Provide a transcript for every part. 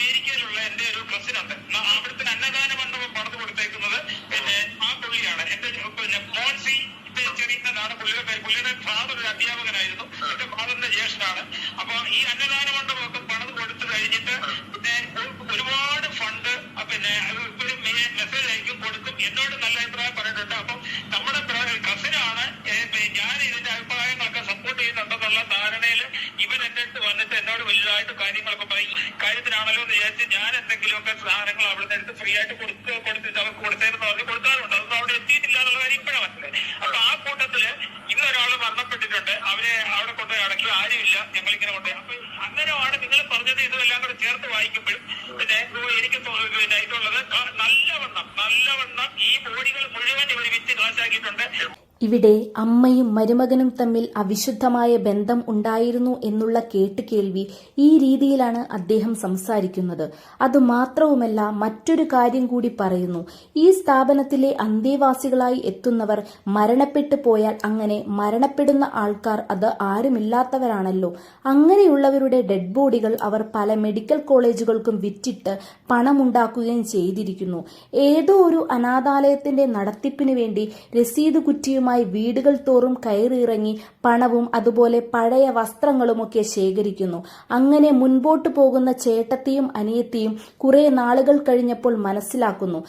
അമേരിക്കയിലുള്ള എന്റെ ഒരു ന- അവിടുത്തെ അന്നദാന മണ്ഡപം പണിത് കൊടുത്തേക്കുന്നത് പിന്നെ ആ പുള്ളിയാണ്. എന്റെ പിന്നെ മോൺസി ചെറിയുന്നതാണ് പുള്ളിയുടെ പുള്ളിയുടെ ഫാദർ ഒരു അധ്യാപകനായിരുന്നു. എന്റെ ഫാദറിന്റെ ജ്യേഷ്ഠനാണ്. അപ്പൊ ഈ അന്നദാന മണ്ഡപം ഒക്കെ പണിത് കൊടുത്തു കഴിഞ്ഞിട്ട് പിന്നെ ഒരുപാട് ഫണ്ട് പിന്നെ ഒരു മെസ്സേജ് അയക്കും കൊടുക്കും. എന്നോട് നല്ല അഭിപ്രായം പറഞ്ഞിട്ടുണ്ട്. അപ്പം നമ്മുടെ കസിനാണ് ഞാൻ ഇതിന്റെ അഭിപ്രായങ്ങളൊക്കെ സപ്പോർട്ട് ചെയ്യുന്നുണ്ടെന്നുള്ള ധാരണയിൽ അടുത്ത് വന്നിട്ട് എന്നോട് വലുതായിട്ട് കാര്യങ്ങളൊക്കെ പറയും. കാര്യത്തിനാണല്ലോ എന്ന് വിചാരിച്ച് ഞാൻ എന്തെങ്കിലുമൊക്കെ സാധനങ്ങൾ അവിടെ എടുത്ത് ഫ്രീ ആയിട്ട് കൊടുത്ത് കൊടുത്തിട്ട് അവർക്ക് കൊടുത്തേന്ന് പറഞ്ഞ് കൊടുക്കാറുണ്ട്. അതൊന്നും അവിടെ എത്തിയിട്ടില്ല എന്നുള്ള കാര്യം ഇപ്പോഴാണ് മനസ്സിലായി അപ്പൊ ആ കൂട്ടത്തിൽ ഇന്ന് ഒരാൾ മരണപ്പെട്ടിട്ടുണ്ട്. അവരെ അവിടെ കൊണ്ടുപോയി അടക്കി. ആരുമില്ല. ഞങ്ങൾ ഇങ്ങനെ കൊണ്ടുപോയി. അപ്പൊ അങ്ങനെയാണ് നിങ്ങൾ പറഞ്ഞത് ഇതെല്ലാം കൂടെ ചേർത്ത് വായിക്കുമ്പോഴും. പിന്നെ എനിക്ക് ഇതുള്ളത് നല്ലവണ്ണം നല്ലവണ്ണം ഈ ബോഡികൾ മുഴുവൻ ഇവർ വിറ്റ് കാശാക്കിയിട്ടുണ്ട് ഇവിടെ അമ്മയും മരുമകനും തമ്മിൽ അവിശുദ്ധമായ ബന്ധം ഉണ്ടായിരുന്നു എന്നുള്ള കേട്ടുകേൾവി ഈ രീതിയിലാണ് അദ്ദേഹം സംസാരിക്കുന്നത്. അത് അതുമാത്രവുമല്ല മറ്റൊരു കാര്യം കൂടി പറയുന്നു. ഈ സ്ഥാപനത്തിലെ അന്തേവാസികളായി എത്തുന്നവർ മരണപ്പെട്ടു പോയാൽ അങ്ങനെ മരണപ്പെടുന്ന ആൾക്കാർ അത് ആരുമില്ലാത്തവരാണല്ലോ. അങ്ങനെയുള്ളവരുടെ ഡെഡ് ബോഡികൾ അവർ പല മെഡിക്കൽ കോളേജുകൾക്കും വിറ്റിട്ട് പണമുണ്ടാക്കുകയും ചെയ്തിരിക്കുന്നു. ഏതോ ഒരു അനാഥാലയത്തിന്റെ നടത്തിപ്പിന് വേണ്ടി രസീത് കുറ്റിയുമായി വീടുകൾ തോറും കയറിയിറങ്ങി പണവും അതുപോലെ പഴയ വസ്ത്രങ്ങളുമൊക്കെ ശേഖരിക്കുന്നു. അങ്ങനെ മുൻപോട്ടു പോകുന്ന ചേട്ടത്തിയും അനിയത്തിയും കുറെ നാളുകൾ കഴിഞ്ഞപ്പോൾ മനസ്സിലാക്കുന്നു.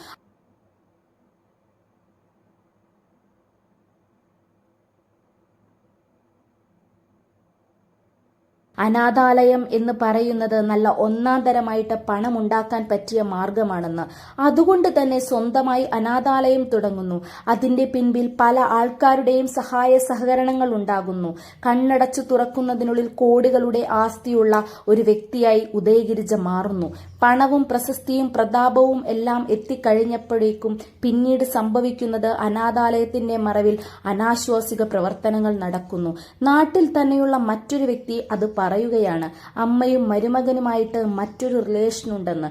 അനാഥാലയം എന്ന് പറയുന്നത് നല്ല ഒന്നാം തരമായിട്ട് പണമുണ്ടാക്കാൻ പറ്റിയ മാർഗമാണെന്ന്. അതുകൊണ്ട് തന്നെ സ്വന്തമായി അനാഥാലയം തുടങ്ങുന്നു. അതിന്റെ പിൻപിൽ പല ആൾക്കാരുടെയും സഹായ സഹകരണങ്ങൾ ഉണ്ടാകുന്നു. കണ്ണടച്ചു തുറക്കുന്നതിനുള്ളിൽ കോടികളുടെ ആസ്തിയുള്ള ഒരു വ്യക്തിയായി ഉദയഗിരിജ മാറുന്നു. പണവും പ്രശസ്തിയും പ്രതാപവും എല്ലാം എത്തിക്കഴിഞ്ഞപ്പോഴേക്കും പിന്നീട് സംഭവിക്കുന്നത് അനാഥാലയത്തിന്റെ മറവിൽ അനാശ്വാസിക പ്രവർത്തനങ്ങൾ നടക്കുന്നു. നാട്ടിൽ തന്നെയുള്ള മറ്റൊരു വ്യക്തി അത് പറയുകയാണ് അമ്മയും മരുമകനുമായിട്ട് മറ്റൊരു റിലേഷൻ ഉണ്ടെന്ന്.